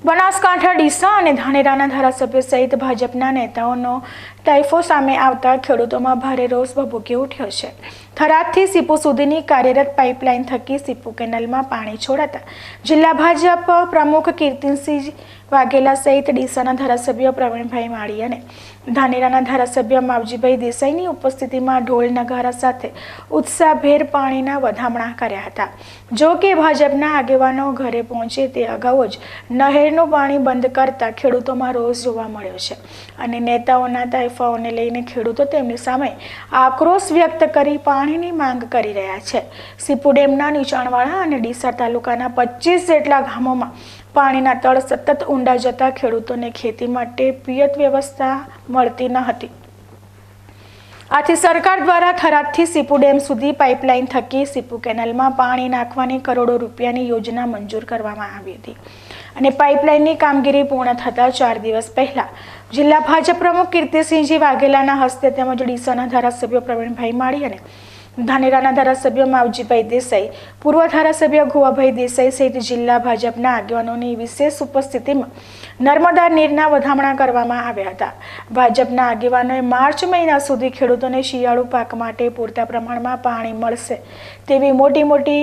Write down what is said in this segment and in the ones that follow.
બનાસકાંઠા ડીસા અને ધાનેરાના ધારાસભ્ય સહિત ભાજપના નેતાઓનો તાઇફો સામે આવતા ખેડૂતોમાં ભારે રોષ ભભૂકી ઉઠ્યો છે. થરાદથી સીપુ સુધીની કાર્યરત પાઇપલાઇન થકી સીપુ કેનાલમાં પાણી છોડાતા જિલ્લા ભાજપ પ્રમુખ કીર્તિસિંહ વાઘેલા સહિત ડીસાના ધારાસભ્ય પ્રવીણભાઈ માળી અને ધાનેરાના ધારાસભ્ય માવજીભાઈ દેસાઈની ઉપસ્થિતિમાં ઢોલ નગારા સાથે ઉત્સાહભેર પાણીના વધામણા કર્યા હતા. જો કે ભાજપના આગેવાનો ઘરે પહોંચે તે અગાઉ જ નહેરનું પાણી બંધ કરતા ખેડૂતોમાં રોષ જોવા મળ્યો છે અને નેતાઓના તાઇફાઓને લઈને ખેડૂતો તેમની સામે આક્રોશ વ્યક્ત કરી પાણીની માંગ કરી રહ્યા છે. સીપુ ડેમના નીચાણવાળા અને ડીસા તાલુકાના પચીસ જેટલા ગામોમાં પાણીના તળ સતત ઊંડા જતા ખેડૂતોને ખેતી માટે પિયત વ્યવસ્થા મળતી ન હતી. આથી સરકાર દ્વારા થરાદથી સીપુ ડેમ સુધી પાઇપલાઇન થકી સીપુ કેનાલમાં પાણી નાખવાની કરોડો રૂપિયાની યોજના મંજૂર કરવામાં આવી હતી. અને પાઇપલાઇનની કામગીરી પૂર્ણ થતાં ચાર દિવસ પહેલા. જિલ્લા ભાજપ પ્રમુખ કીર્તિસિંહજી વાઘેલાના હસ્તે તેમજ ડીસાના ધારાસભ્ય પ્રવીણભાઈ માળી અને ધાનેરાના ધારાસભ્ય માવજીભાઈ દેસાઈ, પૂર્વ ધારાસભ્ય ગોવાભાઈ દેસાઈ સહિત જિલ્લા ભાજપના આગેવાનોની વિશેષ ઉપસ્થિતિમાં નર્મદા નીરના વધામણા કરવામાં આવ્યા હતા. ભાજપના આગેવાનોએ માર્ચ મહિના સુધી ખેડૂતોને શિયાળુ પાક માટે પૂરતા પ્રમાણમાં પાણી મળશે તેવી મોટી મોટી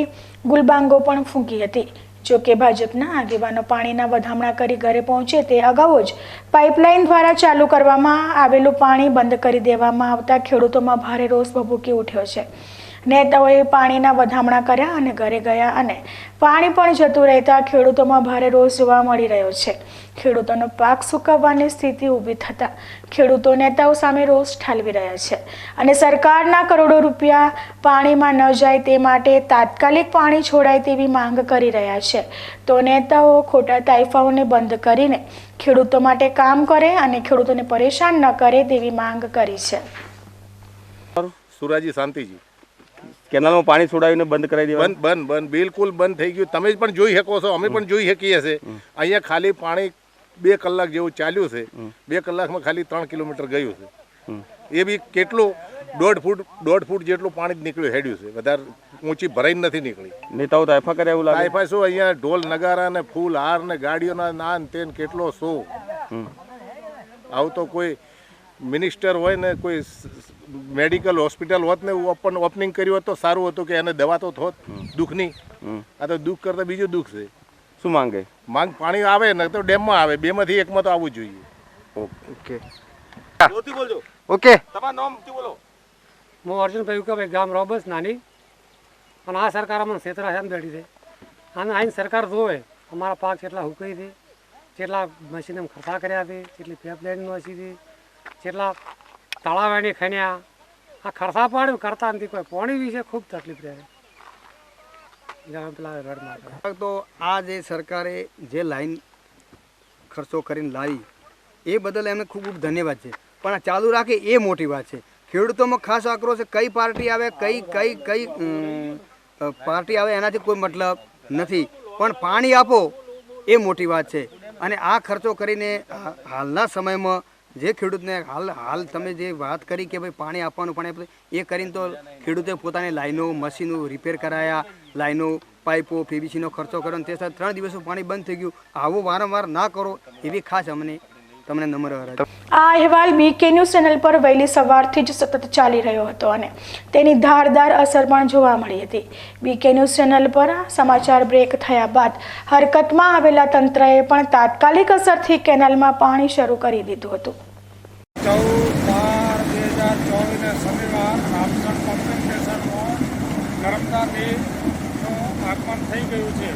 ગુલબાંગો પણ ફૂંકી હતી. જો કે ભાજપના આગેવાનો પાણીના વધામણા કરી ઘરે પહોંચે તે અગાઉ જ પાઇપલાઇન દ્વારા ચાલુ કરવામાં આવેલું પાણી બંધ કરી દેવામાં આવતા ખેડૂતોમાં ભારે રોષ ભભૂકી ઉઠ્યો છે. નેતાઓએ પાણીના વધામણા કર્યા અને ઘરે ગયા અને પાણી પણ જતું રહેતા ખેડૂતોમાં ભારે રોષ જોવા મળી રહ્યો છે. ખેડૂતોનો પાક સુકવવાની સ્થિતિ ઊભી થતાં ખેડૂતો નેતાઓ સામે રોષ ઠાલવી રહ્યા છે. અને સરકારના કરોડો રૂપિયા પાણીમાં ન જાય તે માટે તાત્કાલિક પાણી છોડાય તેવી માંગ કરી રહ્યા છે. તો નેતાઓ ખોટા તાઇફાઓને બંધ કરીને ખેડૂતો માટે કામ કરે અને ખેડૂતોને પરેશાન ન કરે તેવી માંગ કરી છે. સુરાજી શાંતિજી. કેનાલમાં પાણી છોડાવીને બંધ કરાવી દેવા બંધ બંધ બંધ. બિલકુલ બંધ થઈ ગયું. તમે પણ જોઈ શકો છો. અમે પણ જોઈ શકીએ છીએ. અહીંયા ખાલી પાણી બે કલાક જેવું ચાલ્યું છે બે કલાકમાં ખાલી ત્રણ કિલોમીટર ગયું છે. એ બી કેટલું દોઢ ફૂટ દોઢ ફૂટ જેટલું પાણી નીકળ્યું હેડ્યું છે. વધારે ઊંચી ભરાઈ નથી નીકળી. નેતાઓ તાયફા કર્યા એવું લાગે. તાઇફા શું અહીંયા ઢોલ નગારા ને ફૂલ હાર ને ગાડીઓના નાન તેન કેટલો શો. આવું તો કોઈ મિનિસ્ટર હોય ને કોઈ મેડિકલ હોસ્પિટલ હોત ને ઓપન ઓપનિંગ કર્યું હોત તો સારું હતું કે એને દવા તો થોત દુઃખની. આ તો દુઃખ કરતાં બીજું દુઃખ છે. શું માંગે? માંગ પાણી આવે ને તો ડેમમાં આવે. બેમાંથી એકમાં તો આવવું જોઈએ. ઓકે. ઓકે. તમારું નામ શું બોલો? હું અર્જુનભાઈ ઉકાભાઈ ગામ રોબસ નાની. અને આ સરકાર અમને છેતરા છે બેઠી છે. અને આની સરકાર જોવે અમારા પાક કેટલા હુકાઈ છે કેટલા મશીન ખર્ચા કર્યા છે કેટલી પાઇપલાઇન નોસી છે કેટલા તળાવાણી ખણ્યા. આ ખર્ચા પાડ્યું કરતા નથી. કોઈ પાણી વિશે ખૂબ તકલીફ રહે છે. તો આ જે સરકારે જે લાઈન ખર્ચો કરીને લાવી, એ બદલ એમને ખૂબ ખૂબ ધન્યવાદ છે. પણ આ ચાલુ રાખે એ મોટી વાત છે. ખેડૂતોમાં ખાસ આક્રોશ છે કઈ પાર્ટી આવે, કઈ કઈ કઈ પાર્ટી આવે એનાથી કોઈ મતલબ નથી. પણ પાણી આપો એ મોટી વાત છે. અને આ ખર્ચો કરીને હાલના સમયમાં જે ખેડૂતને હાલ હાલ તમે જે વાત કરી કે ભાઈ પાણી આપવાનું પાણી એ કરીને તો ખેડૂતે પોતાની લાઈનો, મશીનો રિપેર કરાયા, લાઈનો, પાઇપો પીવીસીનો ખર્ચો કર્યો તે સાથે ત્રણ દિવસનું પાણી બંધ થઈ ગયું. આવું વારંવાર ના કરો એવી ખાસ અમને તમને નમ્ર આ અહેવાલ બીકે ન્યૂઝ ચેનલ પર વહેલી સવારથી જ સતત ચાલી રહ્યો હતો અને તેની ધારદાર અસર પણ જોવા મળી હતી. બીકે ન્યૂઝ ચેનલ પર સમાચાર બ્રેક થયા બાદ હરકતમાં આવેલા તંત્રએ પણ તાત્કાલિક અસરથી કેનાલમાં પાણી શરૂ કરી દીધું હતું. ચૌદ બાર બે હજાર ચોવીસને શનિવાર આપસણ પમ્પિંગ નર્મદા નીરનું આગમન થઈ ગયું છે.